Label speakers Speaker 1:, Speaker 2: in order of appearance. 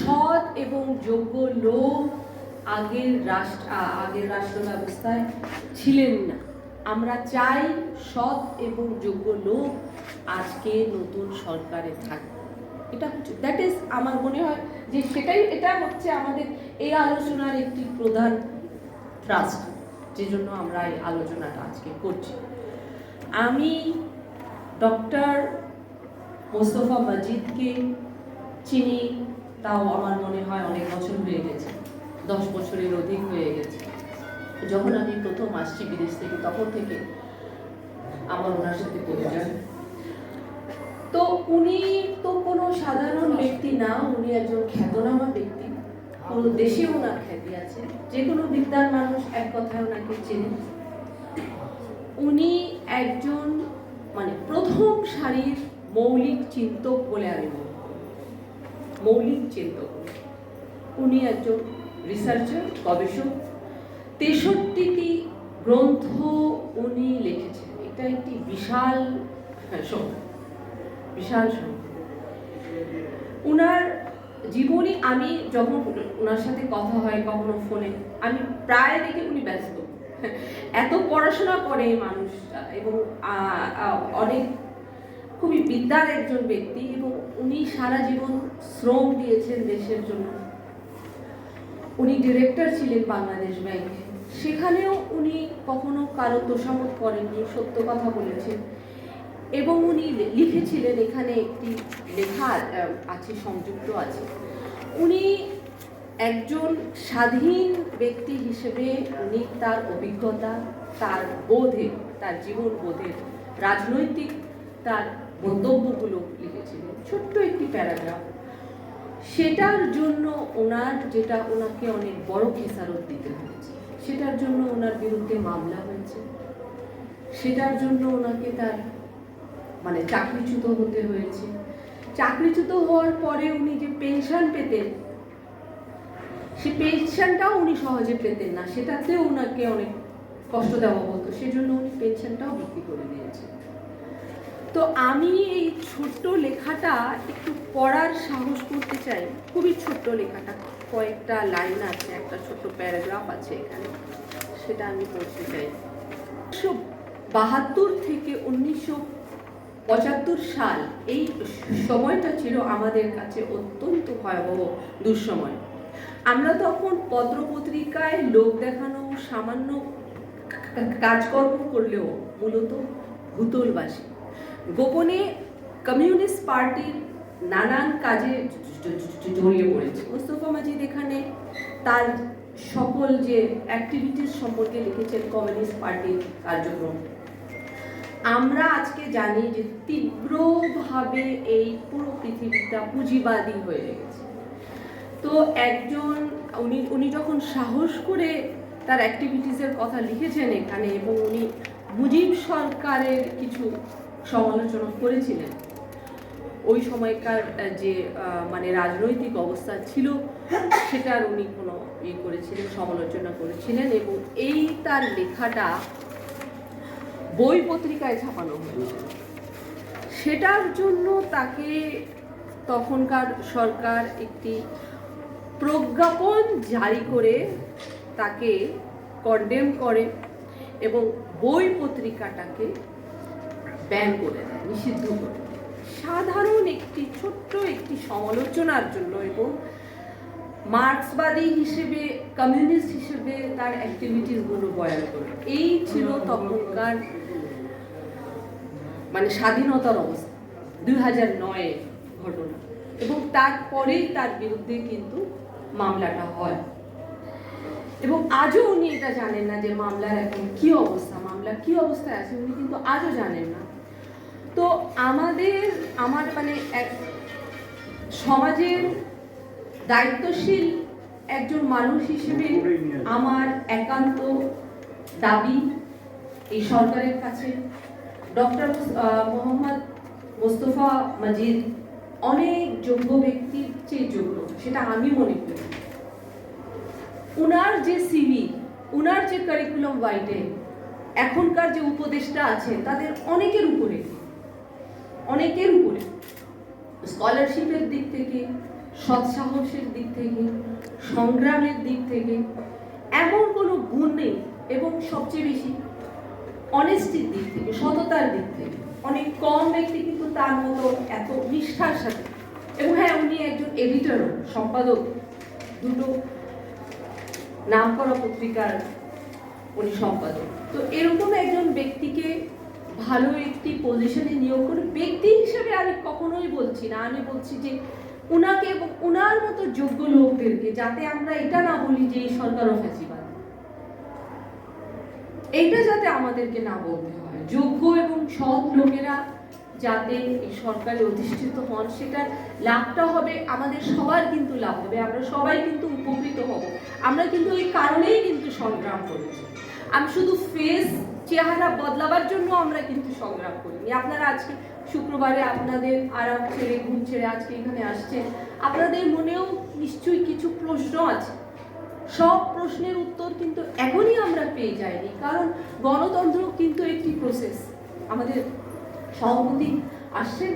Speaker 1: সৎ এবং যোগ্য লোক আগের রাষ্ট্র আগের রাষ্ট্র ব্যবস্থায় ছিলেন না। আমরা চাই সৎ এবং যোগ্য লোক আজকে নতুন সরকারে থাকবে এটা হচ্ছে দ্যাট ইজ আমার মনে হয় যে সেটাই এটা হচ্ছে আমাদের এই আলোচনার একটি প্রধান ট্রাস্ট যে জন্য আমরা এই আলোচনাটা আজকে করছি। আমি ডক্টর মোস্তফা মজিদকে চিনি। তাও আমার মনে হয় অনেক বছর হয়ে গেছে, দশ বছরের অধিক হয়ে গেছে। যখন আমি প্রথম আসছি বিদেশ থেকে, তখন থেকে আমার ওনার সাথে পরিচয়। তো উনি তো কোনো সাধারণ ব্যক্তি না, উনি একজন খ্যাতনামা ব্যক্তি। পুরো দেশে ওনার খ্যাতি আছে। যে কোনো বিদ্যার মানুষ এক কথায় ওনাকে চেনে। উনি একজন মানে প্রথম সারির মৌলিক চিন্তক বলে আমি মনে মৌলিক চিন্তক উনি। একজন রিসার্চার গবেষক। তেষট্টিটি গ্রন্থ উনি লিখেছেন। এটা একটি বিশাল সংখ্যা বিশাল সংখ্যা উনার জীবনী আমি যখন ওনার সাথে কথা হয় কখনো ফোনে, আমি প্রায় দেখি উনি ব্যস্ত। এত পড়াশোনা করে মানুষ এবং অনেক খুবই বিদ্যার একজন ব্যক্তি এবং উনি সারা জীবন শ্রম দিয়েছেন দেশের জন্য। উনি ডিরেক্টর ছিলেন বাংলাদেশ ব্যাংকে সেখানেও উনি কখনো কারও তোষামত করেননি, সত্য কথা বলেছেন। এবং উনি লিখেছিলেন, এখানে একটি লেখা আছে, সংযুক্ত আছে। উনি একজন স্বাধীন ব্যক্তি হিসেবে উনি তার অভিজ্ঞতা, তার বোধে, তার জীবন বোধে, রাজনৈতিক তার মন্তব্যগুলো লিখেছিলেন ছোট্ট একটি প্যারাগ্রাফ। সেটার জন্য ওনার, যেটা ওনাকে অনেক বড় খেসারত দিতে হয়েছে, সেটার জন্য ওনার বিরুদ্ধে মামলা হয়েছে। সেটার জন্য ওনাকে তার মানে চাকরিচ্যুত হতে হয়েছে। চাকরিচ্যুত হওয়ার পরে উনি যে পেনশন পেতেন, সে পেনশনটাও উনি সহজে পেতেন না। সেটাতেও ওনাকে অনেক কষ্ট দেওয়া হতো। সেজন্য উনি পেনশনটাও বিক্রি করে দিয়েছেন। তো আমি এই ছোট্ট লেখাটা একটু পড়ার সাহস করতে চাই। খুবই ছোট্ট লেখাটা। কয়েকটা লাইন আছে, একটা ছোট্ট প্যারাগ্রাফ আছে এখানে। সেটা আমি পড়তে চাই। উনিশশো বাহাত্তর থেকে উনিশশো পঁচাত্তর সাল, এই সময়টা ছিল আমাদের কাছে অত্যন্ত ভয়াবহ, দুঃসময়। আমরা তখন পত্রপত্রিকায় লোক দেখানো, সামান্য কাজকর্ম করলেও মূলত ভূতলবাসী। গোপনে কমিউনিস্ট পার্টির নানান কাজে জড়িয়ে পড়েছে। মোস্তফা মাজিদ এখানে তার সকল যে অ্যাক্টিভিটিস সম্পর্কে লিখেছেন কমিউনিস্ট পার্টির কার্যক্রম। আমরা আজকে জানি যে তীব্রভাবে এই পুরো পৃথিবীটা পুঁজিবাদী হয়ে গেছে তো একজন, উনি উনি যখন সাহস করে তার অ্যাক্টিভিটিসের কথা লিখেছেন এখানে এবং উনি মুজিব সরকারের কিছু সমালোচনা করেছিলেন। ওই সময়কার যে মানে রাজনৈতিক অবস্থা ছিল, সেটার উনি কোনো ইয়ে করেছিলেন, সমালোচনা করেছিলেন এবং এই তার লেখাটা বই পত্রিকায় ছাপানো হয়েছিল সেটার জন্য তাকে তখনকার সরকার একটি প্রজ্ঞাপন জারি করে তাকে কন্ডেম করে এবং বই পত্রিকাটাকে ব্যান করে দেয়, নিষিদ্ধ করে দেয়। সাধারণ একটি ছোট্ট একটি সমালোচনার জন্য এবং মার্ক্সবাদী হিসেবে, কমিউনিস্ট হিসেবে তার অ্যাক্টিভিটিসগুলো বয়ান করে এই ছিল তখনকার মানে স্বাধীনতার অবস্থা, দুই হাজার নয়ের ঘটনা। এবং তারপরেই তার বিরুদ্ধে কিন্তু মামলাটা হয়। এবং আজও উনি এটা জানেন না যে মামলার এখন কি অবস্থা মামলা কি অবস্থায় আছে, উনি কিন্তু আজও জানেন না। তো আমাদের, আমার মানে এক, সমাজের দায়িত্বশীল একজন মানুষ হিসেবে আমার একান্ত দাবি এই সরকারের কাছে। ডক্টর মোহাম্মদ মোস্তফা মজিদ অনেক যোগ্য ব্যক্তির চেয়ে যোগ্য, সেটা আমি মনে করি। উনার যে সিভি উনার যে কারিকুলাম ওয়াইটে এখনকার যে উপদেষ্টা আছে তাদের অনেকের উপরে। অনেকের উপরে। স্কলারশিপের দিক থেকে, সৎসাহসের দিক থেকে, সংগ্রামের দিক থেকে এমন কোনো গুণ নেই এবং সবচেয়ে বেশি অনেস্টির দিক থেকে, সততার দিক থেকে। অনেক কম ব্যক্তি কিন্তু তার মতো এত নিষ্ঠার সাথে। এবং হ্যাঁ উনি একজন এডিটরও সম্পাদক। দুটো নামকরা পত্রিকার উনি সম্পাদক। তো এরকম একজন ব্যক্তিকে ভালো একটি পজিশনে নিয়োগ করে ব্যক্তি হিসেবে আমি কখনোই বলছি না। আমি বলছি যে উনাকে এবং উনার মতো যোগ্য লোকদেরকে যাতে আমরা এটা না বলি যে এই সরকারও ফ্যাসিবাদ এইটা যাতে আমাদেরকে না বলতে হয়। যোগ্য এবং সৎ লোকেরা যাতে এই সরকারে অধিষ্ঠিত হন সেটার লাভটা হবে, আমাদের সবার কিন্তু লাভ হবে, আমরা সবাই কিন্তু উপকৃত হব। আমরা কিন্তু এই কারণেই কিন্তু সংগ্রাম করেছি। আমি শুধু ফেস চেহারা বদলাবার জন্য আমরা কিন্তু সংগ্রাম করিনি। আপনারা আজকে শুক্রবারে আপনাদের আরাম ছেড়ে, ঘুম ছেড়ে আজকে এখানে আসছেন। আপনাদের মনেও নিশ্চয়ই কিছু প্রশ্ন আছে। সব প্রশ্নের উত্তর কিন্তু এখনই আমরা পেয়ে যাইনি, কারণ গণতন্ত্র কিন্তু একটি প্রসেস আমাদের সভাপতি আসছেন।